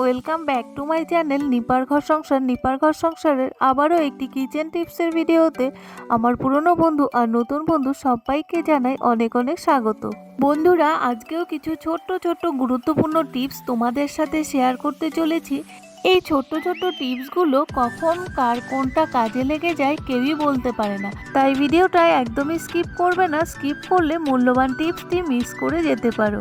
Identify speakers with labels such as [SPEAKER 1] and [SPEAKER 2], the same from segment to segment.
[SPEAKER 1] Welcome back to my channel নিপার ঘর সংসার নিপার ঘর সংসারের আবারও একটি কিচেন টিপসের ভিডিওতে আমার পুরনো বন্ধু আর নতুন বন্ধু সবাইকে জানাই অনেক অনেক স্বাগত। বন্ধুরা, আজকেও কিছু ছোট্ট ছোট্ট গুরুত্বপূর্ণ টিপস তোমাদের সাথে শেয়ার করতে চলেছি। এই ছোট্ট ছোট্ট টিপসগুলো কখন কার কোনটা কাজে লেগে যায় কেউই বলতে পারে না। তাই ভিডিওটা একদমই স্কিপ করবে না, স্কিপ করলে মূল্যবান টিপসটি মিস করে যেতে পারো।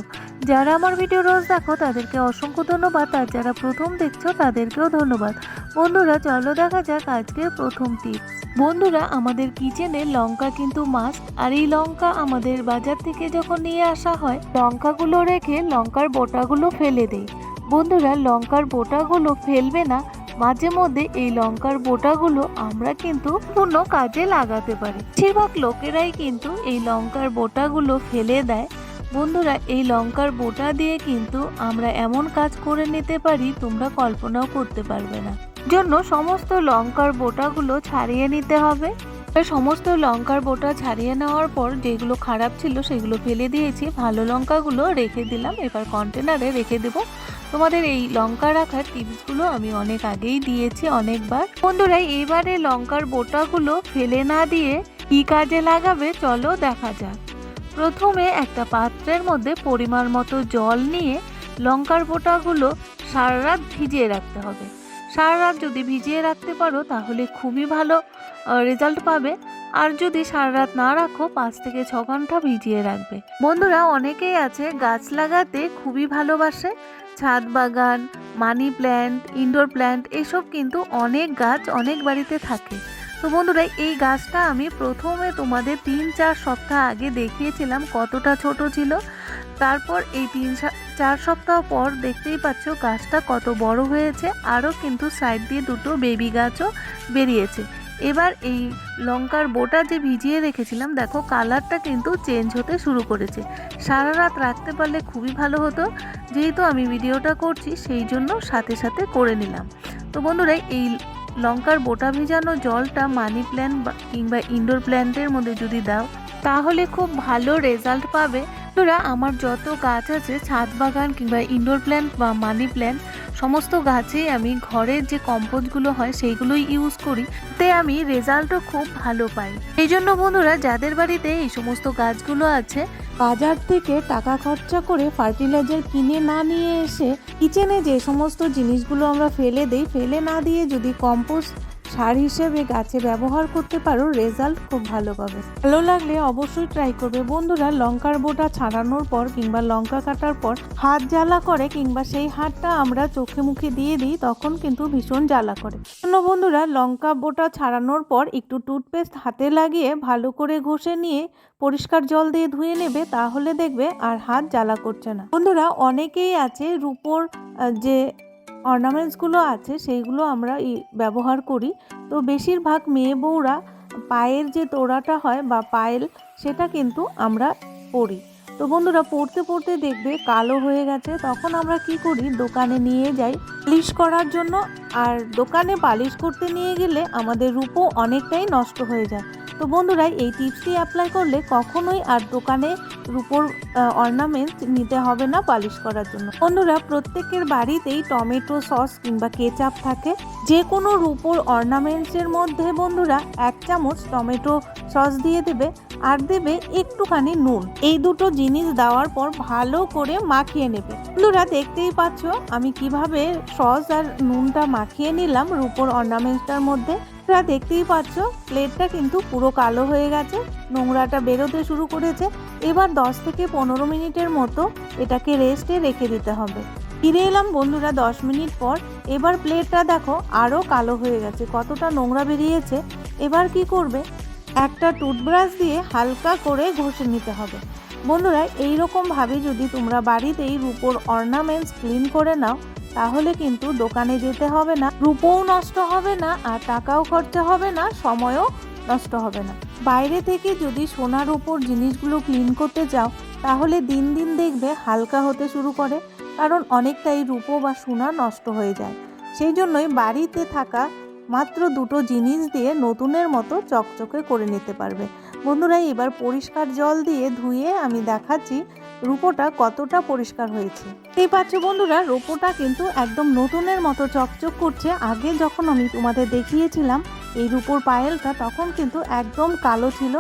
[SPEAKER 1] যারা আমার ভিডিও রোজ দেখো, তাদেরকে অসংখ্য ধন্যবাদ। আর যারা প্রথম দেখছ, তাদেরকেও ধন্যবাদ। বন্ধুরা, চলো দেখা যাক আজকের প্রথম টিপস। বন্ধুরা, আমাদের কিচেনে লঙ্কা কিন্তু মাস্ক আর এই লঙ্কা আমাদের বাজার থেকে যখন নিয়ে আসা হয়, লঙ্কাগুলো রেখে লঙ্কার বোটাগুলো ফেলে দেই। বন্ধুরা, লঙ্কার বোটাগুলো ফেলবে না। মাঝে মধ্যে এই লঙ্কার বোটাগুলো আমরা কিন্তু পূর্ণ কাজে লাগাতে পারি। বেশিরভাগ লোকেরাই কিন্তু এই লঙ্কার বোটাগুলো ফেলে দেয়। বন্ধুরা, এই লঙ্কার বোটা দিয়ে কিন্তু আমরা এমন কাজ করে নিতে পারি, তোমরা কল্পনাও করতে পারবে না। জন্য সমস্ত লঙ্কার বোটাগুলো ছাড়িয়ে নিতে হবে। সমস্ত লঙ্কার বোটা ছাড়িয়ে নেওয়ার পর যেগুলো খারাপ ছিল, সেগুলো ফেলে দিয়েছি। ভালো লঙ্কাগুলো রেখে দিলাম। এবার কন্টেনারে রেখে দেবো। তোমাদের এই লঙ্কা রাখার টিপসগুলো আমি অনেক আগেই দিয়েছি অনেকবার। বন্ধুরা, এবারে লঙ্কার বোটাগুলো ফেলে না দিয়ে কি কাজে লাগাবে চলো দেখা যাক। প্রথমে একটা পাত্রের মধ্যে পরিমাণ মতো জল নিয়ে লঙ্কার বোটাগুলো সারা রাত ভিজিয়ে রাখতে হবে। সারা রাত যদি ভিজিয়ে রাখতে পারো তাহলে খুবই ভালো রেজাল্ট পাবে। আর যদি সারা রাত না রাখো, পাঁচ থেকে ছ ঘণ্টা ভিজিয়ে রাখবে। বন্ধুরা, অনেকেই আছে গাছ লাগাতে খুবই ভালোবাসে। ছাদ বাগান, মানি প্ল্যান্ট ইনডোর প্ল্যান্ট এসব কিন্তু অনেক গাছ অনেক বাড়িতে থাকে। তো বন্ধুরা, এই গাছটা আমি প্রথমে তোমাদের তিন চার সপ্তাহ আগে দেখিয়েছিলাম কতটা ছোট ছিল। তারপর এই তিন চার সপ্তাহ পর দেখতেই পাচ্ছ গাছটা কত বড় হয়েছে। আরও কিন্তু সাইড দিয়ে দুটো বেবি গাছও বেরিয়েছে। এবার এই লঙ্কার বোটা যে ভিজিয়ে রেখেছিলাম, দেখো কালারটা কিন্তু চেঞ্জ হতে শুরু করেছে। সারা রাত রাখতে পারলে খুবই ভালো হতো, যেহেতু আমি ভিডিওটা করছি, সেই জন্য সাথে সাথে করে নিলাম। তো বন্ধুরা, এই লঙ্কার বোটা ভিজানো জলটা মানি প্ল্যান্ট কিংবা ইনডোর প্ল্যান্টের মধ্যে যদি দাও, তাহলে খুব ভালো রেজাল্ট পাবে। বন্ধুরা, আমার যত গাছ আছে, ছাদ বাগান কিংবা ইনডোর প্ল্যান্ট বা মানি প্ল্যান্ট সমস্ত গাছে আমি ঘরের যে কম্পোস্টগুলো হয় সেইগুলোই ইউজ করি। তে আমি রেজাল্টও খুব ভালো পাই। এই জন্য বন্ধুরা, যাদের বাড়িতে এই সমস্ত গাছগুলো আছে, বাজার থেকে টাকা খরচা করে ফার্টিলাইজার কিনে না নিয়ে এসে কিচেনে যে সমস্ত জিনিসগুলো আমরা ফেলে দেই, ফেলে না দিয়ে যদি কম্পোস্ট সার হিসেবে গাছে ব্যবহার করতে পারো রেজাল্ট খুব ভালো পাবে। ভালো লাগলে অবশ্যই ট্রাই করবে। বন্ধুরা, লঙ্কার বোটা ছাড়ানোর পর কিংবা লঙ্কা কাটার পর হাত জ্বালা করে কিংবা সেই হাতটা আমরা চোখে মুখে দিয়ে দিই, তখন কিন্তু ভীষণ জ্বালা করে। জন্য বন্ধুরা, লঙ্কা বোটা ছাড়ানোর পর একটু টুথপেস্ট হাতে লাগিয়ে ভালো করে ঘষে নিয়ে পরিষ্কার জল দিয়ে ধুয়ে নেবে, তাহলে দেখবে আর হাত জ্বালা করছে না। বন্ধুরা, অনেকেই আছে রূপোর যে অর্নামেন্টসগুলো আছে, সেইগুলো আমরা ব্যবহার করি। তো বেশিরভাগ মেয়ে বউরা পায়ের যে তোড়াটা হয় বা পায়েল, সেটা কিন্তু আমরা পরি। তো বন্ধুরা, পড়তে পড়তে দেখবে কালো হয়ে গেছে, তখন আমরা কি করি? দোকানে নিয়ে যাই পালিশ করার জন্য, আর দোকানে পালিশ করতে নিয়ে গেলে আমাদের রূপো অনেকটাই নষ্ট হয়ে যায়। তো বন্ধুরা, এই টিপসটি অ্যাপ্লাই করলে কখনোই আর দোকানে রুপোর অর্নামেন্ট নিতে হবে না পালিশ করার জন্য। বন্ধুরা, প্রত্যেকের বাড়িতেই টমেটো সস কিংবা কেচাপ থাকে। যে কোনো রুপোর অর্নামেন্টসের মধ্যে বন্ধুরা, এক চামচ টমেটো সস দিয়ে দেবে আর দেবে একটুখানি নুন। এই দুটো জিনিস দেওয়ার পর ভালো করে মাখিয়ে নেবে। বন্ধুরা, দেখতেই পাচ্ছ আমি কীভাবে সস আর নুনটা মাখিয়ে নিলাম রুপোর অর্নামেন্টসটার মধ্যে। তোমরা দেখতেই পাচ্ছ, প্লেটটা কিন্তু পুরো কালো হয়ে গেছে, নোংরাটা বেরোতে শুরু করেছে। এবার 10 থেকে পনেরো মিনিটের মতো এটাকে রেস্টে রেখে দিতে হবে। ফিরে এলাম বন্ধুরা 10 মিনিট পর। এবার প্লেটটা দেখো আরও কালো হয়ে গেছে, কতটা নোংরা বেরিয়েছে। এবার কি করবে? একটা টুথব্রাশ দিয়ে হালকা করে ঘষে নিতে হবে। বন্ধুরা, এইরকমভাবে যদি তোমরা বাড়িতেই রূপোর অর্নামেন্টস ক্লিন করে নাও তাহলে কিন্তু দোকানে যেতে হবে না, রূপও নষ্ট হবে না আর টাকাও খরচা হবে না, সময়ও নষ্ট হবে না। বাইরে থেকে যদি সোনার উপর জিনিসগুলো ক্লিন করতে চাও তাহলে দিন দিন দেখবে হালকা হতে শুরু করে, কারণ অনেকটাই রূপো বা সোনা নষ্ট হয়ে যায়। সেই জন্যই বাড়িতে থাকা মাত্র দুটো জিনিস দিয়ে নতুনের মতো চকচকে করে নিতে পারবে।
[SPEAKER 2] বন্ধুরা, এবার পরিষ্কার জল দিয়ে ধুয়ে আমি দেখাচ্ছি রূপোটা কতটা পরিষ্কার হয়েছে? এই পাচ্ছ বন্ধুরা রূপোটা কিন্তু একদম নতুনের মতো চকচক করছে। আগে যখন আমি তোমাদের দেখিয়েছিলাম, এই রূপোর পায়েলটা তখন কিন্তু একদম কালো ছিল।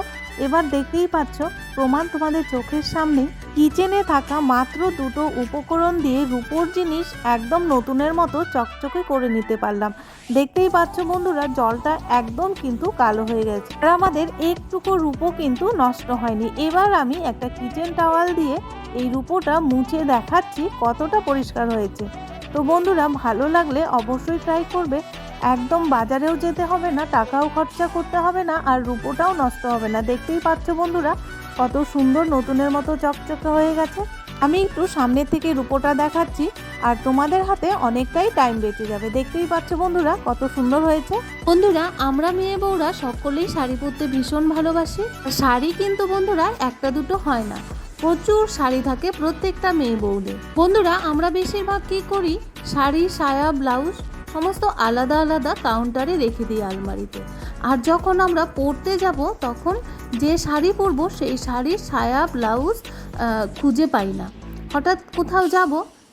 [SPEAKER 2] এবার দেখতেই পাচ্ছ, প্রমাণ তোমাদের চোখের সামনে কিচেনে থাকা মাত্র দুটো উপকরণ দিয়ে রূপোর জিনিস একদম নতুনের মতো চকচকে করে নিতে পারলাম। দেখতেই পাচ্ছ বন্ধুরা, জলটা একদম কিন্তু কালো হয়ে গেছে। আর আমাদের একটুকু রূপো কিন্তু নষ্ট হয়নি। এবার আমি একটা কিচেন টাওয়াল দিয়ে এই রূপোটা মুছে দেখাচ্ছি কতটা পরিষ্কার হয়েছে। তো বন্ধুরা, ভালো লাগলে অবশ্যই ট্রাই করবে। একদম বাজারেও যেতে হবে না, টাকাও খরচা করতে হবে না, আর রূপোটাও নষ্ট হবে না। দেখতেই পাচ্ছ বন্ধুরা কত সুন্দর নতুনের মতো চকচকে হয়ে গেছে। আমি একটু সামনের থেকে রূপোটা দেখাচ্ছি, আর তোমাদের হাতে অনেকটাই টাইম বেঁচে যাবে। দেখতেই পাচ্ছ বন্ধুরা, কত সুন্দর হয়েছে।
[SPEAKER 1] বন্ধুরা, আমরা মেয়ে বউরা সকলেই শাড়ি পরতে ভীষণ ভালোবাসি। শাড়ি কিন্তু বন্ধুরা, একটা দুটো হয় না। প্রচুর শাড়ি থাকে প্রত্যেকটা মেয়ে বউদের। বন্ধুরা, আমরা বেশিরভাগ কি করি? শাড়ি, সায়া, ব্লাউজ সমস্ত আলাদা আলাদা কাউন্টারে রেখে দিই আলমারিতে। আর যখন আমরা পরতে যাব, তখন যে শাড়ি পরবো, সেই শাড়ির সায়া ব্লাউজ খুঁজে পাই না। হঠাৎ কোথাও যাব,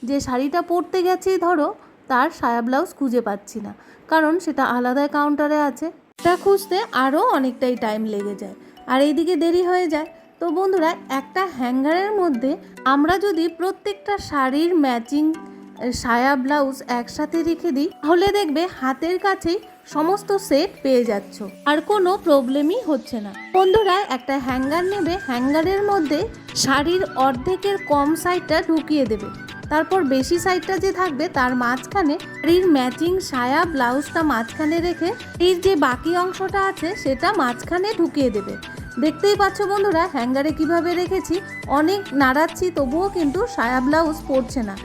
[SPEAKER 1] যে শাড়িটা পরতে গেছি, ধরো, তার সায়া ব্লাউজ খুঁজে পাচ্ছি না। কারণ সেটা আলাদা কাউন্টারে আছে। এটা খুঁজতে আরও অনেকটাই টাইম লেগে যায়। আর এইদিকে দেরি হয়ে যায়। তো বন্ধুরা, একটা হ্যাঙ্গারের মধ্যে আমরা যদি প্রত্যেকটা শাড়ির ম্যাচিং সায়া ব্লাউজ একসাথে রেখে দিই, তাহলে দেখবে হাতের কাছেই সমস্ত সেট পেয়ে যাচ্ছ। আর কোনো প্রবলেমই হচ্ছে না। বন্ধুরা, একটা হ্যাঙ্গার নেবে হ্যাঙ্গারের মধ্যে শাড়ির অর্ধেকের কম সাইডটা ঢুকিয়ে দেবে। তারপর বেশি সাইডটা যে থাকবে, তার মাঝখানে শাড়ির ম্যাচিং সায়া ব্লাউজটা মাঝখানে রেখে এর যে বাকি অংশটা আছে, সেটা মাঝখানে ঢুকিয়ে দেবে। দেখতেই পাচ্ছ বন্ধুরা, হ্যাঙ্গারে কীভাবে রেখেছি, অনেক নাড়াচ্ছি, তবুও কিন্তু সায়া ব্লাউজ পড়ছে না।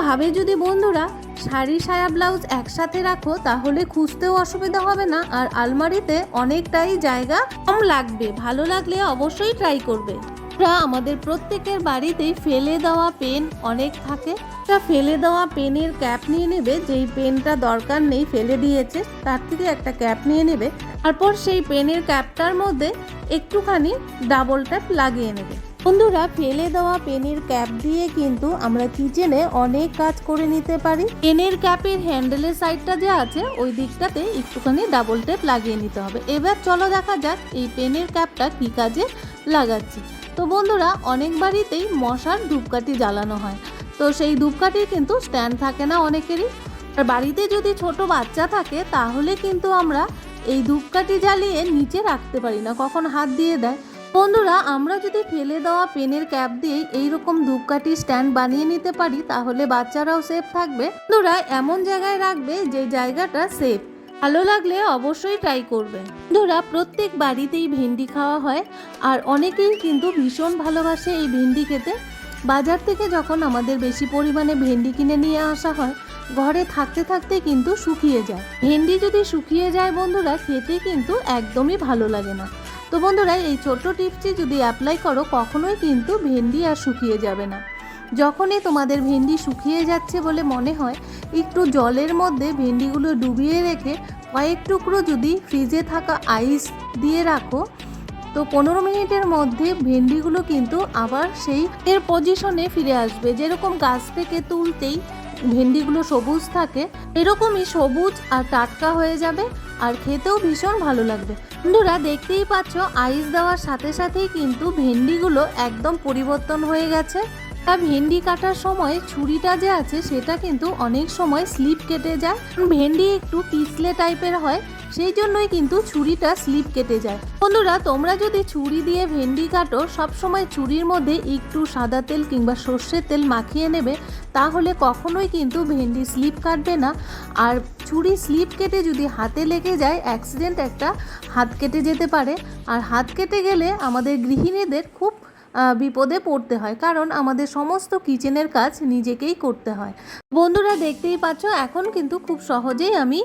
[SPEAKER 1] ভাবে যদি বন্ধুরা শাড়ি সায়া ব্লাউজ একসাথে রাখো, তাহলে খুঁজতেও অসুবিধা হবে না, আর আলমারিতে অনেকটাই জায়গা কম লাগবে। ভালো লাগলে অবশ্যই ট্রাই করবে। আমরা আমাদের প্রত্যেকের বাড়িতেই ফেলে দেওয়া পেন অনেক থাকে। তা ফেলে দেওয়া পেনের ক্যাপ নিয়ে নেবে, যেই পেনটা দরকার নেই ফেলে দিয়েছে, তার থেকে একটা ক্যাপ নিয়ে নেবে। তারপর সেই পেনের ক্যাপটার মধ্যে একটুখানি ডাবল ট্যাপ লাগিয়ে নেবে। বন্ধুরা, ফেলে দেওয়া পেনের ক্যাপ দিয়ে কিন্তু আমরা কিচেনে অনেক কাজ করে নিতে পারি। পেনের ক্যাপের হ্যান্ডেলের সাইডটা যে আছে, ওই দিকটাতে একটুখানি ডাবল টেপ লাগিয়ে নিতে হবে। এবার চলো দেখা যাক এই পেনের ক্যাপটা কি কাজে লাগাচ্ছি। তো বন্ধুরা, অনেক বাড়িতেই মশার ধূপকাঠি জ্বালানো হয়। তো সেই ধূপকাঠির কিন্তু স্ট্যান্ড থাকে না অনেকেরই। আর বাড়িতে যদি ছোট বাচ্চা থাকে, তাহলে কিন্তু আমরা এই ধূপকাঠি জ্বালিয়ে নিচে রাখতে পারি না, কখন হাত দিয়ে দেয়। বন্ধুরা, আমরা যদি ফেলে দেওয়া পেনের ক্যাপ দিয়ে এইরকম ধূপকাঠি স্ট্যান্ড বানিয়ে নিতে পারি, তাহলে বাচ্চারাও সেফ থাকবে। বন্ধুরা, এমন জায়গায় রাখবে যে জায়গাটা সেফ। ভালো লাগলে অবশ্যই ট্রাই করবে বন্ধুরা, প্রত্যেক বাড়িতেই ভেন্ডি খাওয়া হয়, আর অনেকেই কিন্তু ভীষণ ভালোবাসে এই ভেন্ডি খেতে। বাজার থেকে যখন আমাদের বেশি পরিমাণে ভেন্ডি কিনে নিয়ে আসা হয়, ঘরে থাকতে থাকতে কিন্তু শুকিয়ে যায়। ভেন্ডি যদি শুকিয়ে যায় বন্ধুরা, খেতে কিন্তু একদমই ভালো লাগে না। তো বন্ধুরা, এই ছোট্ট টিপসটি যদি অ্যাপ্লাই করো, কখনোই কিন্তু ভেন্ডি আর শুকিয়ে যাবে না। যখনই তোমাদের ভেন্ডি শুকিয়ে যাচ্ছে বলে মনে হয়, একটু জলের মধ্যে ভেন্ডিগুলো ডুবিয়ে রেখে কয়েক টুকরো যদি ফ্রিজে থাকা আইস দিয়ে রাখো, তো পনেরো মিনিটের মধ্যে ভেন্ডিগুলো কিন্তু আবার সেই এর পজিশনে ফিরে আসবে। যেরকম গাছ থেকে তুলতেই ভেন্ডিগুলো সবুজ থাকে, এরকমই সবুজ আর টাটকা হয়ে যাবে আর খেতেও ভীষণ ভালো লাগবে। বন্ধুরা, দেখতেই পাচ্ছ, আইস দেওয়ার সাথে সাথেই কিন্তু ভেন্ডিগুলো একদম পরিবর্তন হয়ে গেছে। তা ভেন্ডি কাটার সময় ছুরিটা যে আছে সেটা কিন্তু অনেক সময় স্লিপ কেটে যায়। ভেন্ডি একটু পিছলে টাইপের হয়, সেই জন্যই কিন্তু ছুরিটা স্লিপ কেটে যায়। বন্ধুরা, তোমরা যদি ছুরি দিয়ে ভেন্ডি কাটো সবসময় ছুরির মধ্যে একটু সাদা তেল কিংবা সর্ষের তেল মাখিয়ে নেবে, তাহলে কখনোই কিন্তু ভেন্ডি স্লিপ কাটবে না। আর ছুরি স্লিপ কেটে যদি হাতে লেগে যায়, অ্যাক্সিডেন্ট একটা হাত কেটে যেতে পারে। আর হাত কেটে গেলে আমাদের গৃহিণীদের খুব বিপদে পড়তে হয়। কারণ আমাদের সমস্ত কিচেনের কাজ নিজেকেই করতে হয়। বন্ধুরা দেখতেই পাচ্ছ এখন কিন্তু খুব সহজেই আমি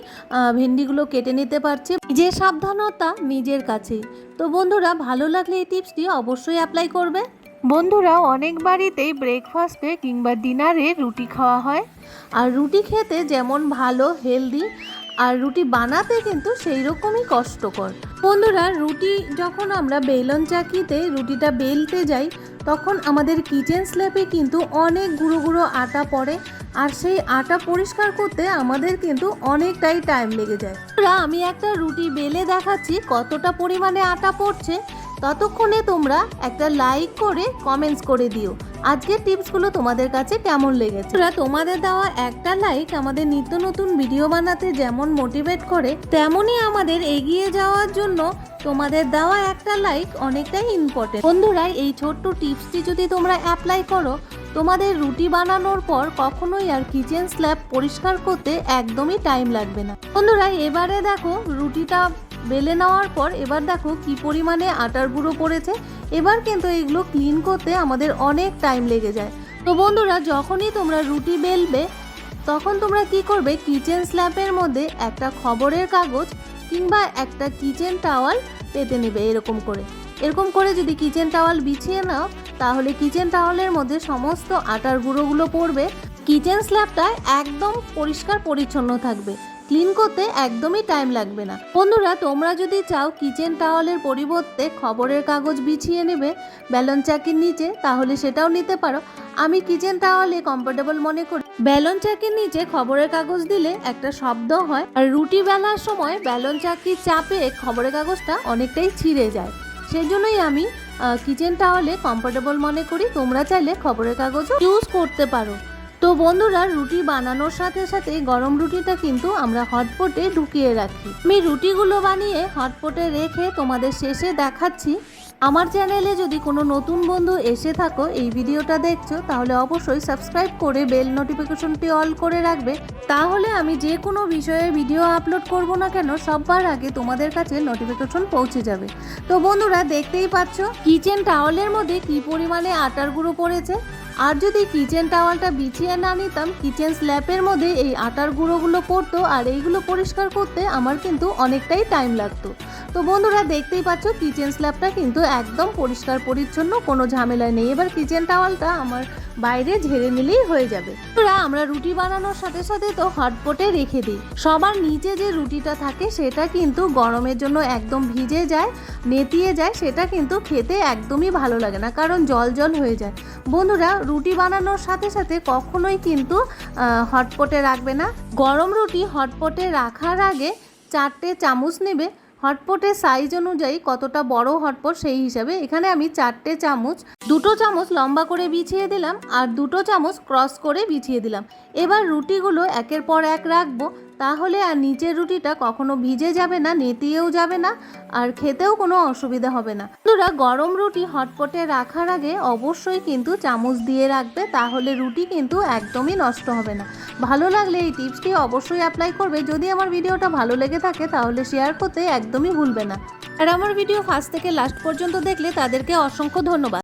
[SPEAKER 1] ভেন্ডিগুলো কেটে নিতে পারছি। যে সাবধানতা নিজের কাছেই তো বন্ধুরা ভালো লাগলে এই টিপসটি অবশ্যই অ্যাপ্লাই করবে। বন্ধুরা অনেক বাড়িতেই ব্রেকফাস্টে কিংবা ডিনারে রুটি খাওয়া হয়। আর রুটি খেতে যেমন ভালো হেলদি আর রুটি বানাতে কিন্তু সেই রকমই কষ্টকর। বন্ধুরা, রুটি যখন আমরা বেলন চাকিতে, রুটিটা বেলতে যাই, তখন আমাদের কিচেন স্ল্যাপে কিন্তু অনেক গুঁড়ো গুঁড়ো আটা পড়ে। আর সেই আটা পরিষ্কার করতে আমাদের কিন্তু অনেকটাই টাইম লেগে যায়। আমি একটা রুটি বেলে দেখাচ্ছি, কতটা পরিমাণে আটা পড়ছে। ততক্ষণে তোমরা একটা লাইক করে কমেন্টস করে দিও। আজকের টিপসগুলো তোমাদের কাছে কেমন লেগেছে? তোমাদের দেওয়া একটা লাইক আমাদের নিত্য নতুন ভিডিও বানাতে যেমন মোটিভেট করে, তেমনই আমাদের এগিয়ে যাওয়ার জন্য তোমাদের দেওয়া একটা লাইক অনেকটাই ইম্পর্টেন্ট বন্ধুরা, এই ছোট্ট টিপসটি যদি তোমরা অ্যাপ্লাই করো, তোমাদের রুটি বানানোর পর কখনোই আর কিচেন স্ল্যাব পরিষ্কার করতে একদমই টাইম লাগবে না। বন্ধুরা, এবারে দেখো রুটিটা বেলে নেওয়ার পর এবার দেখো কি পরিমাণে আটার গুঁড়ো পড়েছে। এবার কিন্তু এগুলো ক্লিন করতে আমাদের অনেক টাইম লেগে যায়। তো বন্ধুরা, যখনই তোমরা রুটি বেলবে, তখন তোমরা কি করবে? কিচেন স্ল্যাপের মধ্যে একটা খবরের কাগজ কিংবা একটা কিচেন টাওয়াল পেতে নেবে এরকম করে। এরকম করে যদি কিচেন টাওয়াল বিছিয়ে নাও, তাহলে কিচেন টাওয়ালের মধ্যে সমস্ত আটার গুঁড়োগুলো পড়বে। কিচেন স্ল্যাবটা একদম পরিষ্কার পরিচ্ছন্ন থাকবে। ক্লিন করতে একদমই টাইম লাগবে না। বন্ধুরা, তোমরা যদি চাও কিচেন টাওয়ালের পরিবর্তে খবরের কাগজ বিছিয়ে নেবে ব্যালন চাকির নিচে, তাহলে সেটাও নিতে পারো। আমি কিচেন টাওয়ালে কমফোর্টেবল মনে করি। ব্যালন চাকির নিচে খবরের কাগজ দিলে একটা শব্দ হয় আর রুটি বেলার সময় ব্যালন চাকির চাপে খবরের কাগজটা অনেকটাই ছিঁড়ে যায়। সেই জন্যই আমি কিচেন টাওয়ালে কমফোর্টেবল মনে করি। তোমরা চাইলে খবরের কাগজও ইউজ করতে পারো। তো বন্ধুরা, রুটি বানানোর সাথে সাথে গরম রুটিটা কিন্তু আমরা হটপটে ঢুকিয়ে রাখি। আমি রুটিগুলো বানিয়ে হটপটে রেখে তোমাদের শেষে দেখাচ্ছি। আমার চ্যানেলে যদি কোনো নতুন বন্ধু এসে থাকো, এই ভিডিওটা দেখছ, তাহলে অবশ্যই সাবস্ক্রাইব করে বেল নোটিফিকেশনটি অল করে রাখবে। তাহলে আমি যে কোনো বিষয়ে ভিডিও আপলোড করব না কেন সবার আগে তোমাদের কাছে নোটিফিকেশন পৌঁছে যাবে। তো বন্ধুরা, দেখতেই পাচ্ছ কিচেন টাওয়ালের মধ্যে কি পরিমাণে আটার গুঁড়ো পড়েছে? আর যদি কিচেন টাওয়ালটা বিছিয়ে না নিতাম, কিচেন স্ল্যাপের মধ্যে এই আটার গুঁড়োগুলো পড়তো আর এইগুলো পরিষ্কার করতে আমার কিন্তু অনেকটাই টাইম লাগতো। তো বন্ধুরা দেখতেই পাচ্ছ কিচেন স্ল্যাবটা কিন্তু একদম পরিষ্কার পরিচ্ছন্ন, কোনো ঝামেলা নেই। এবার কিচেন টাওয়ালটা আমার বাইরে ঝেড়ে নিলেই হয়ে যাবে। বন্ধুরা, আমরা রুটি বানানোর সাথে সাথে তো হটপটে রেখে দিই। সবার নিচে যে রুটিটা থাকে, সেটা কিন্তু গরমের জন্য একদম ভিজে যায়, নেতিয়ে যায়, সেটা কিন্তু খেতে একদমই ভালো লাগে না, কারণ জল জল হয়ে যায়। বন্ধুরা, রুটি বানানোর সাথে সাথে কখনোই কিন্তু হটপটে রাখবে না। গরম রুটি হটপটে রাখার আগে চারটে চামচ নেবে। হটপটের সাইজ অনুযায়ী কতটা বড় হটপট সেই হিসাবে এখানে আমি চারটে চামচ, দুটো চামচ লম্বা করে বিছিয়ে দিলাম আর দুটো চামচ ক্রস করে বিছিয়ে দিলাম। এবার রুটিগুলো একের পর এক রাখব। তাহলে আর নিচের রুটিটা কখনো ভিজে যাবে না, নেতিয়েও যাবে না, আর খেতেও কোনো অসুবিধা হবে না। বন্ধুরা, গরম রুটি হটপটে রাখার আগে অবশ্যই কিন্তু চামচ দিয়ে রাখবে, তাহলে রুটি কিন্তু একদমই নষ্ট হবে না। ভালো লাগলে এই টিপসটি অবশ্যই অ্যাপ্লাই করবে, যদি আমার ভিডিওটা ভালো লেগে থাকে তাহলে শেয়ার করতে একদমই ভুলবে না। আর আমার ভিডিও ফার্স্ট থেকে লাস্ট পর্যন্ত দেখলে তাদেরকে অসংখ্য ধন্যবাদ।